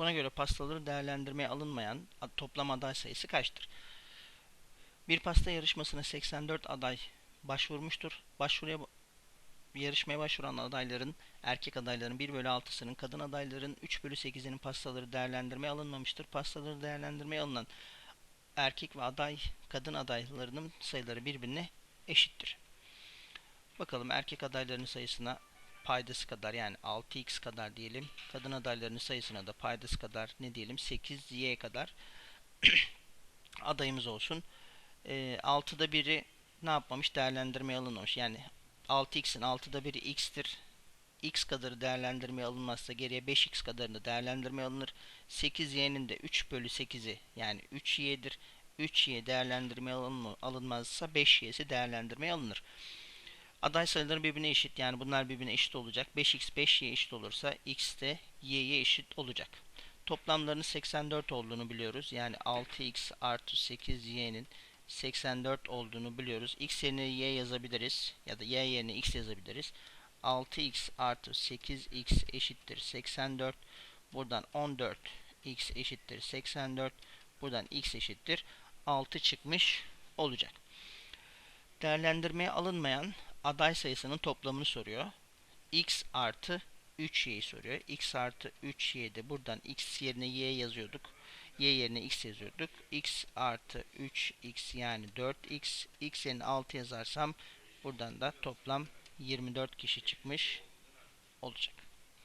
Buna göre pastaları değerlendirmeye alınmayan toplam aday sayısı kaçtır? Bir pasta yarışmasına 84 aday başvurmuştur. Başvuruya yarışmaya başvuran adayların, erkek adayların 1 bölü 6'sının, kadın adayların 3 bölü 8'inin pastaları değerlendirmeye alınmamıştır. Pastaları değerlendirmeye alınan erkek ve aday, kadın adaylarının sayıları birbirine eşittir. Bakalım erkek adaylarının sayısına paydası kadar yani 6x kadar diyelim. Kadın adaylarının sayısına da paydası kadar ne diyelim 8y kadar adayımız olsun. E, 6'da biri ne yapmamış? Değerlendirmeye alınmamış. Yani 6x'in 6'da biri x'tir. x kadarı değerlendirmeye alınmazsa geriye 5x kadarını değerlendirmeye alınır. 8y'nin de 3 bölü 8'i yani 3y'dir. 3y değerlendirmeye alınma, alınmazsa 5y'si değerlendirmeye alınır. Aday sayıları birbirine eşit. Yani bunlar birbirine eşit olacak. 5x 5y eşit olursa x de y'ye eşit olacak. Toplamlarının 84 olduğunu biliyoruz. Yani 6x artı 8y'nin 84 olduğunu biliyoruz. x yerine y yazabiliriz. Ya da y yerine x yazabiliriz. 6x artı 8x eşittir 84. Buradan 14x eşittir 84. Buradan x eşittir 6 çıkmış olacak. Değerlendirmeye alınmayan aday sayısının toplamını soruyor. x artı 3y'yi soruyor. x artı 3y de buradan x yerine y yazıyorduk. y yerine x yazıyorduk. x artı 3x yani 4x. x yerine 6 yazarsam buradan da toplam 24 kişi çıkmış olacak.